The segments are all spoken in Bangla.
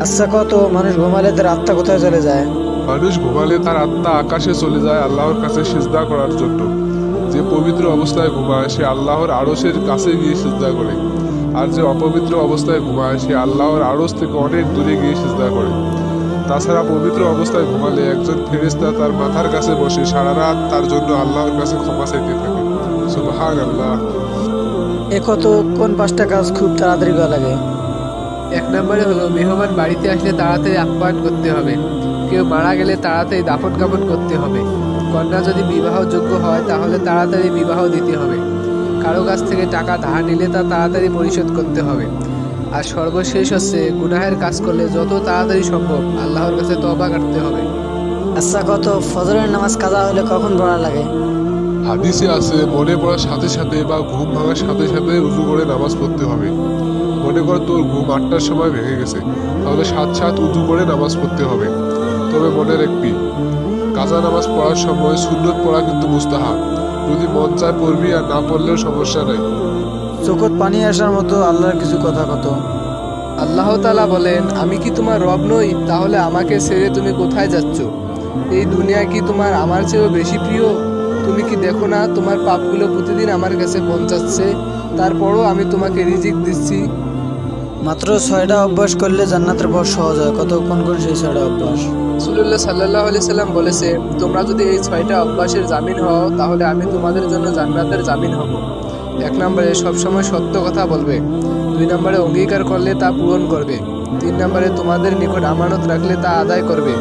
আচ্ছা কত? মানুষ ঘুমালে তার আত্মা কোথায় চলে যায়? মানুষ ঘুমালে তার আত্মা আকাশে চলে যায় আল্লাহর কাছে সিজদা করার জন্য। যে পবিত্র অবস্থায় ঘুমায় সে আল্লাহর আড়সের কাছে গিয়ে সিজদা করে। আর যে অপবিত্র অবস্থায় ঘুমায় সে আল্লাহর আড়স থেকে অনেক দূরে গিয়ে সিজদা করে। তাছাড়া পবিত্র অবস্থায় ঘুমালে একজন ফেরেস্তা তার মাথার কাছে বসে সারা রাত তার জন্য আল্লাহর কাছে ক্ষমা চাইতে থাকে। সুবহান আল্লাহ এ কত? কোন পাঁচটা কাজ খুব তাড়াতাড়ি করা লাগে? নম্বরে হলো মেহমান বাড়িতে আসলে তাড়াতাড়ি আপ্যায়ন করতে হবে। কেউ মারা গেলে তাড়াতাড়ি দাফন কাফন করতে হবে। কন্যা যদি বিবাহযোগ্য হয় তাহলে তাড়াতাড়ি বিবাহ দিতে হবে। কারও কাছ থেকে টাকা ধার নিলে তা তাড়াতাড়ি পরিশোধ করতে হবে। আর সর্বশেষ হচ্ছে গুনাহের কাজ করলে যত তাড়াতাড়ি সম্ভব আল্লাহর কাছে তবা কাটতে হবে। আচ্ছা কত? ফজরের নামাজ কাজা হলে কখন পড়া লাগে? হাদিসে আছে মনে পড়ার সাথে সাথে বা ঘুম ভাঙার সাথে সাথে উজু করে নামাজ পড়তে হবে। মনে কর তোর ঘুম আটটার সময় ভেঙে গেছে। তাহলে সাত সাত উঁচু করে নামাজ পড়তে হবে। তবে মনে রাখবি কাজা নামাজ পড়ার সময় সুন্নত পড়া কিন্তু মুস্তাহাব। যদি মন চায় পড়বি আর না পড়লেও সমস্যা নাই। চোখত পানি আসার মতো আল্লাহর কিছু কথা কত? আল্লাহ তালা বলেন আমি কি তোমার রব নই? তাহলে আমাকে ছেড়ে তুমি কোথায় যাচ্ছ? এই দুনিয়া কি তোমার আমার চেয়েও বেশি প্রিয়? তুমি কি দেখো না তোমার পাপগুলো প্রতিদিন আমার কাছে পৌঁছাচ্ছে? তারপরও আমি তোমাকে রিজিক দিচ্ছি। মাত্র ছয়টা অভ্যাস করলে জান্নাতের পর সহজ হয়। কত কোন কোন সেই ছয়টা অভ্যাস? সুল্লাহ সাল্লাহ আলি সাল্লাম বলেছে, তোমরা যদি এই ছয়টা অভ্যাসের জামিন হও, তাহলে আমি তোমাদের জন্য জান্নাতের জামিন হব। এক নম্বরে, সবসময় সত্য কথা বলবে। দুই নম্বরে, অঙ্গীকার করলে তা পূরণ করবে। তিন নম্বরে, তোমাদের নিকট আমানত রাখলে তা আদায় করবে।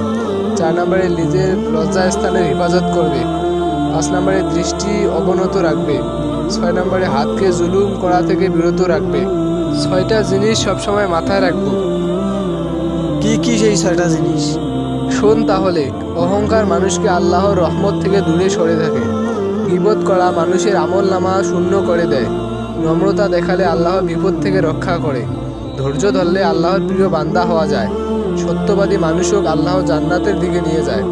চার নম্বরে, নিজের লজ্জা স্থানের হেফাজত করবে। পাঁচ নম্বরে, দৃষ্টি অবনত রাখবে। ছয় নম্বরে, হাতকে জুলুম করা থেকে বিরত রাখবে। ছয়টা জিনিস সবসময় মাথায় রাখব। কি কি সেই ছয়টা জিনিস? শোন তাহলে অহংকার মানুষকে আল্লাহর রহমত থেকে দূরে সরে থাকে। বিপদ করা মানুষের আমল নামা শূন্য করে দেয়। নম্রতা দেখালে আল্লাহ বিপদ থেকে রক্ষা করে। ধৈর্য ধরলে আল্লাহর প্রিয় বান্দা হওয়া যায়। সত্যবাদী মানুষও আল্লাহ জান্নাতের দিকে নিয়ে যায়।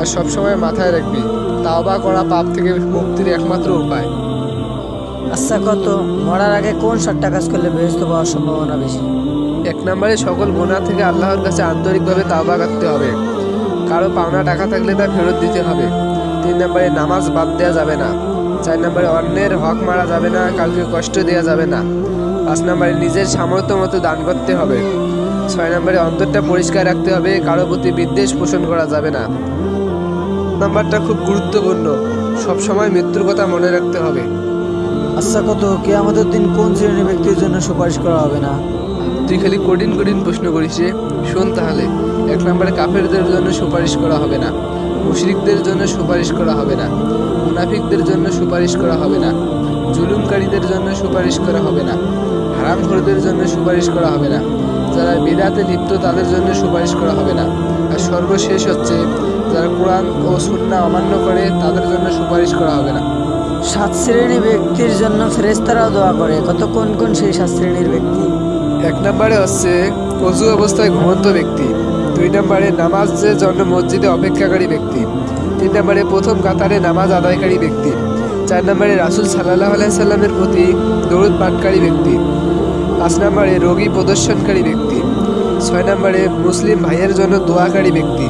আর সবসময় মাথায় রাখবি তাওবা করা পাপ থেকে মুক্তির একমাত্র উপায়। আচ্ছা কত? মরার আগে কোন সাতটা কাজ করলে বেহস্ত পাওয়ার সম্ভাবনা বেশি? এক নম্বরে, সকল গোনা থেকে আল্লাহর কাছে আন্তরিকভাবে তাওবা করতে হবে। কারও পাওনা টাকা থাকলে তা ফেরত দিতে হবে। তিন নম্বরে, নামাজ বাদ দেওয়া যাবে না। চার নম্বরে, অন্যের হক মারা যাবে না, কাউকে কষ্ট দেওয়া যাবে না। পাঁচ নম্বরে, নিজের সামর্থ্য মতো দান করতে হবে। ছয় নম্বরে, অন্তরটা পরিষ্কার রাখতে হবে, কারও প্রতি বিদ্বেষ পোষণ করা যাবে না। নাম্বারটা খুব গুরুত্বপূর্ণ। সবসময় মৃত্যুর কথা মনে রাখতে হবে। আচ্ছা কত? কে আমাদের দিন কোন শ্রেণির ব্যক্তির জন্য সুপারিশ করা হবে না? তুই খালি কঠিন কঠিন প্রশ্ন করিস শোন তাহলে, এক নম্বরে কাফেরদের জন্য সুপারিশ করা হবে না। মুশরিকদের জন্য সুপারিশ করা হবে না। মুনাফিকদের জন্য সুপারিশ করা হবে না। জুলুমকারীদের জন্য সুপারিশ করা হবে না। হারামখোরদের জন্য সুপারিশ করা হবে না। যারা বিদাতে লিপ্ত, তাদের জন্য সুপারিশ করা হবে না। আর সর্বশেষ হচ্ছে, যারা কোরআন ও সুন্না অমান্য করে, তাদের জন্য সুপারিশ করা হবে না। সাত শ্রেণির ব্যক্তির জন্য ফেরেস্তারাও দোয়া করে। কত কোন কোন সেই সাত শ্রেণির ব্যক্তি? এক নম্বরে হচ্ছে অজু অবস্থায় ঘুমন্ত ব্যক্তি। দুই নম্বরে নামাজের জন্য মসজিদে অপেক্ষাকারী ব্যক্তি। তিন নম্বরে প্রথম কাতারে নামাজ আদায়কারী ব্যক্তি। চার নম্বরে রাসুল সাল্লাহ আলাইসাল্লামের প্রতি দৌড় পাঠকারী ব্যক্তি। পাঁচ নম্বরে রোগী প্রদর্শনকারী ব্যক্তি। ছয় নম্বরে মুসলিম ভাইয়ের জন্য দোয়াকারী ব্যক্তি।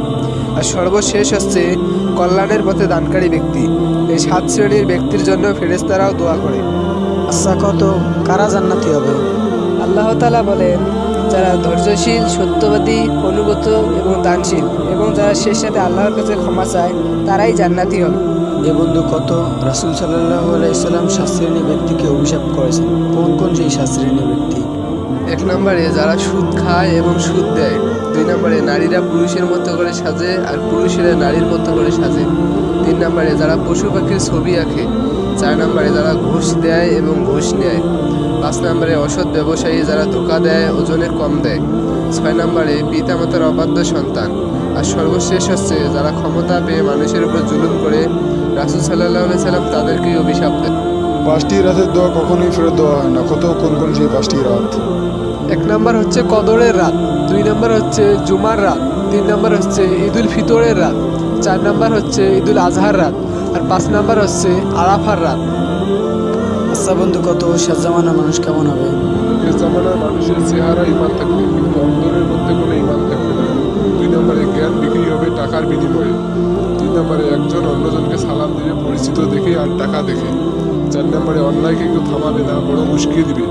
আর সর্বশেষ হচ্ছে কল্যাণের পথে দানকারী ব্যক্তি। এই সাত শ্রেণির ব্যক্তির জন্য ফেরেস্তারাও দোয়া করে। আচ্ছা কত? কারা জান্নাতি হবে? আল্লাহ তালা বলেন যারা ধৈর্যশীল সত্যবাদী অনুগত এবং দানশীল এবং যারা শেষ সাথে আল্লাহর কাছে ক্ষমা চায় তারাই জান্নাতি হবে। এ বন্ধু কত? রাসুল সাল্লাহ আলাইসাল্লাম সাত শ্রেণির ব্যক্তিকে অভিশাপ করেছেন। কোন কোন সেই সাত শ্রেণির ব্যক্তি? এক নম্বরে যারা সুদ খায় এবং সুদ দেয়। দুই নম্বরে নারীরা পুরুষের মতো করে সাজে আর পুরুষেরা নারীর মতো করে সাজে। তিন নম্বরে যারা পশু পাখির ছবি আঁকে, চার নম্বরে যারা ঘুষ দেয় এবং ঘুষ নেয়, পাঁচ নম্বরে অসৎ ব্যবসায়ী যারা ধোকা দেয়, ওজনে কম দেয়। ছয় নম্বরে পিতামাতার অবাধ্য সন্তান, আর সর্বশেষ হচ্ছে যারা ক্ষমতা পেয়ে মানুষের উপর জুলুম করে রাসুল সাল্লাহ সাল্লাম তাদেরকেই অভিশাপ দেয় পাঁচটি রাতের দোয়া কখনোই ফেরত দেওয়া হয় না। কত কোন কোন যে পাঁচটি রাত? এক নম্বর হচ্ছে কদরের রাত দুই নাম্বার হচ্ছে জুমার রাত তিন নাম্বার হচ্ছে ঈদুল ফিতরের রাত চার নাম্বার হচ্ছে ঈদুল আজহার রাত আর পাঁচ নাম্বার হচ্ছে আরাফার রাত। আচ্ছা বন্ধু কত শেষ জামানার মানুষ কেমন হবে? শেষ মানুষের চেহারা ইমান থাকবে কিন্তু অন্তরের মধ্যে কোনো ইমান থাকবে না। দুই নম্বরে জ্ঞান বিক্রি হবে টাকার বিনিময়ে দুই নম্বরে একজন অন্যজনকে সালাম দিবে পরিচিত দেখে আর টাকা দেখে। চার নম্বরে অন্যায়কে কেউ থামাবে না বড় মুশকিল দিবে।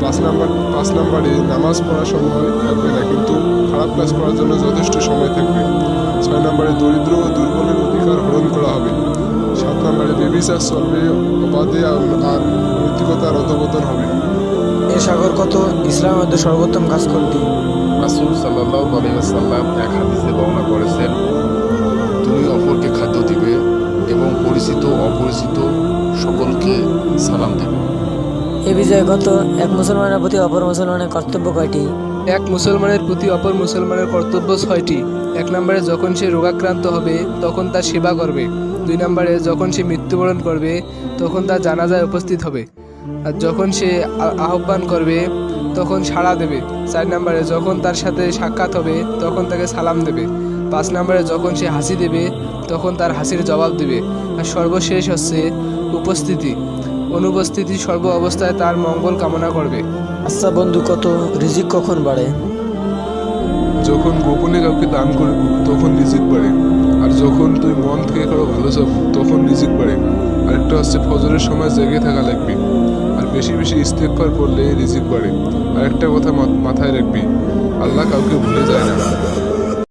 পাঁচ নাম্বার পাঁচ নাম্বারে নামাজ পড়ার সময় থাকবে না কিন্তু খারাপ কাজ করার জন্য যথেষ্ট সময় থাকবে। ছয় নম্বরে দরিদ্র ও দুর্বলের অধিকার হরণ করা হবে। সাত নম্বরে বেবিচার চলবে অবাধে আর- নৈতিকতার অধপতন হবে। এ সাগর কত? ইসলামের মধ্যে সর্বোত্তম কাজ কোনটি? রাসুল সাল্লাহ আলাইসাল্লাম এক হাদিসে বর্ণনা করেছেন তুমি অপরকে খাদ্য দিবে এবং পরিচিত অপরিচিত সকলকে সালাম দেবে। এ বিজয় গত এক মুসলমানের প্রতি অপর মুসলমানের কর্তব্য কয়টি? এক মুসলমানের প্রতি অপর মুসলমানের কর্তব্য ছয়টি। এক নম্বরে যখন সে রোগাক্রান্ত হবে তখন তার সেবা করবে। দুই নম্বরে যখন সে মৃত্যুবরণ করবে তখন তার জানাজায় উপস্থিত হবে। আর যখন সে আহ্বান করবে তখন সাড়া দেবে। চার নম্বরে যখন তার সাথে সাক্ষাৎ হবে তখন তাকে সালাম দেবে। পাঁচ নম্বরে যখন সে হাসি দেবে তখন তার হাসির জবাব দেবে। আর সর্বশেষ হচ্ছে উপস্থিতি। অনুপস্থিতি সর্ব অবস্থায় তার মঙ্গল কামনা করবে। আচ্ছা বন্ধু কত রিজিক কখন বাড়ে? যখন গোপনে কাউকে দান করবি তখন রিজিক বাড়ে। আর যখন তুই মন থেকে কারও ভালো চাবি তখন রিজিক বাড়ে। আরেকটা হচ্ছে ফজরের সময় জেগে থাকা লাগবে। আর বেশি বেশি ইস্তেকবার পড়লে রিজিক বাড়ে। আর একটা কথা মা- মাথায় রাখবি আল্লাহ কাউকে ভুলে যায় না।